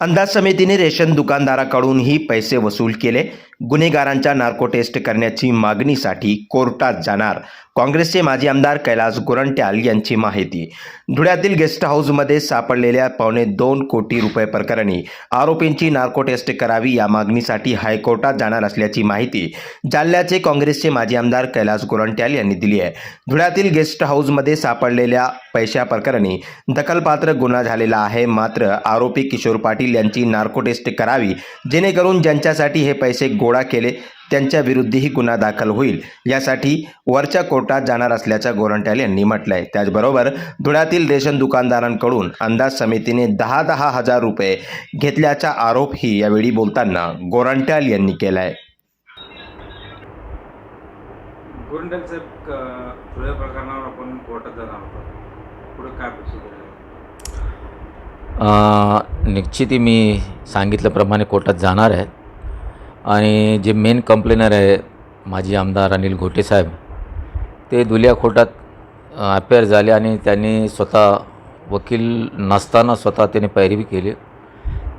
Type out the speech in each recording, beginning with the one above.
अंदाज समितीने रेशन दुकानदाराकडूनही पैसे वसूल केले. गुन्हेगारांच्या नार्को टेस्ट करण्याची मागणीसाठी कोर्टात जाणार. काँग्रेसचे माजी आमदार कैलास गोरंट्याल यांची माहिती. धुळ्यातील गेस्ट हाऊसमध्ये सापडलेल्या पावणे दोन कोटी रुपये प्रकरणी आरोपींची नार्को टेस्ट करावी या मागणीसाठी हायकोर्टात जाणार असल्याची माहिती जालन्याचे काँग्रेसचे माजी आमदार कैलास गोरंट्याल यांनी दिली आहे. धुळ्यातील गेस्ट हाऊसमध्ये सापडलेल्या पैशा प्रकरणी दखलपात्र गुन्हा झालेला आहे. मात्र आरोपी किशोर पाटील यांची नार्को टेस्ट करावी जेणेकरून ज्यांच्यासाठी हे पैसे गोळा केले त्यांच्या विरुद्धही गुन्हा दाखल होईल. यासाठी वरच्या कोर्टात जाणार असल्याचं गोरंट्याल यांनी म्हटलंय. त्याचबरोबर धुळ्यातील रेशन दुकानदारांकडून अंदाज समितीने दहा दहा हजार रुपये घेतल्याचा आरोपही यावेळी बोलताना गोरंट्याल यांनी केलाय. गोरंट्याल साहेब क- थोड्या प्रकरणावर आपण कोर्टात जाणार होतो पुढे काय प्रोसिजर आहे? अ, निश्चित मी सांगितल्याप्रमाणे कोर्टात जाणार आहे. आणि जे मेन कंप्लेनर आहे माजी आमदार अनिल घोटे साहेब ते दुलिया खोटात अपेअर झाले आणि त्यांनी स्वतः वकील नसताना स्वतः त्याने पैरवी केली.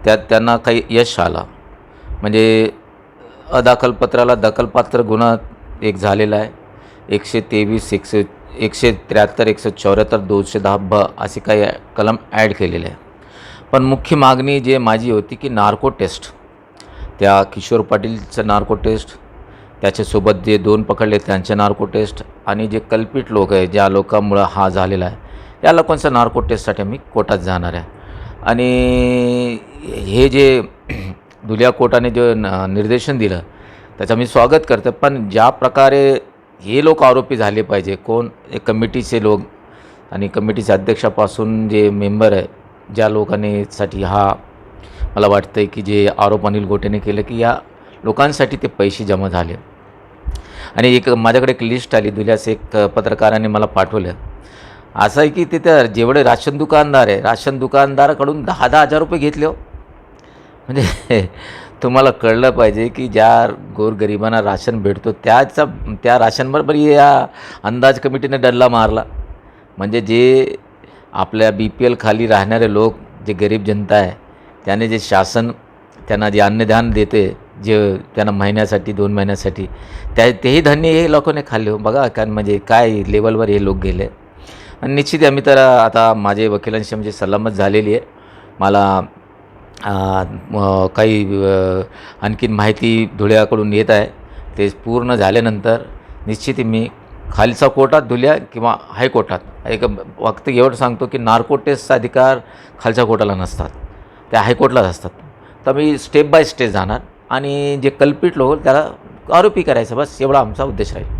त्यात त्यांना काही यश आला. म्हणजे अदाखलपत्राला दखलपात्र गुन्हा एक झालेला आहे. एकशे तेवीस एकशे एकशे त्र्याहत्तर एकशे चौऱ्याहत्तर दोनशे दहा ब असे काही कलम ॲड केलेले आहे. पण मुख्य मागणी जे माझी होती की नार्को टेस्ट त्या किशोर पाटीलचं नार्को टेस्ट त्याच्यासोबत जे दोन पकडले त्यांचे नार्को टेस्ट आणि जे कल्पित लोक आहे ज्या लोकांमुळं हा झालेला आहे या लोकांचा नार्को टेस्टसाठी मी कोर्टात जाणार आहे. आणि हे जे दुलिया कोर्टाने जे न- निर्देशन दिलं त्याचं मी स्वागत करतो पण ज्या प्रकारे हे लोक आरोपी झाले पाहिजे कोण कमिटीचे लोक आणि कमिटीच्या अध्यक्षापासून जे मेंबर आहे ज्या लोकांनीसाठी हा मला वाटतं आहे की जे आरोप अनिल गोटेने केलं की या लोकांसाठी ते पैसे जमा झाले. आणि एक माझ्याकडे एक लिस्ट आली दुल्यास एक पत्रकाराने मला पाठवलं. असं आहे की तिथं जेवढे राशन दुकानदार आहे राशन दुकानदाराकडून दहा दहा हजार रुपये घेतले हो. म्हणजे तुम्हाला कळलं पाहिजे की ज्या गोरगरिबांना राशन भेटतो त्याचा त्या राशनबरोबर या अंदाज कमिटीने डल्ला मारला. म्हणजे जे आपल्या बी पी एल खाली राहणारे लोक जे गरीब जनता आहे त्याने जे शासन त्यांना जे अन्नधान देते जे त्यांना महिन्यासाठी दोन महिन्यासाठी त्या तेही धान्य हे लोकांनी खाल्ले. हो बघा कारण म्हणजे काय लेवलवर हे लोक गेले. आणि निश्चित आम्ही तर आता माझे वकिलांशी म्हणजे सल्लामत झालेली आहे. मला काही आणखीन माहिती धुळ्याकडून येत आहे. ते पूर्ण झाल्यानंतर निश्चित मी खालचा कोर्टात धुल्या किंवा हायकोर्टात एक फक्त एवढं सांगतो की नार्को टेस्टचा अधिकार खालच्या कोर्टाला नसतात. त्या हायकोर्टलाच असतात. तर मी स्टेप बाय स्टेप जाणार आणि जे कल्पित लोक त्याला आरोपी करायचं बस एवढा आमचा उद्देश राहील.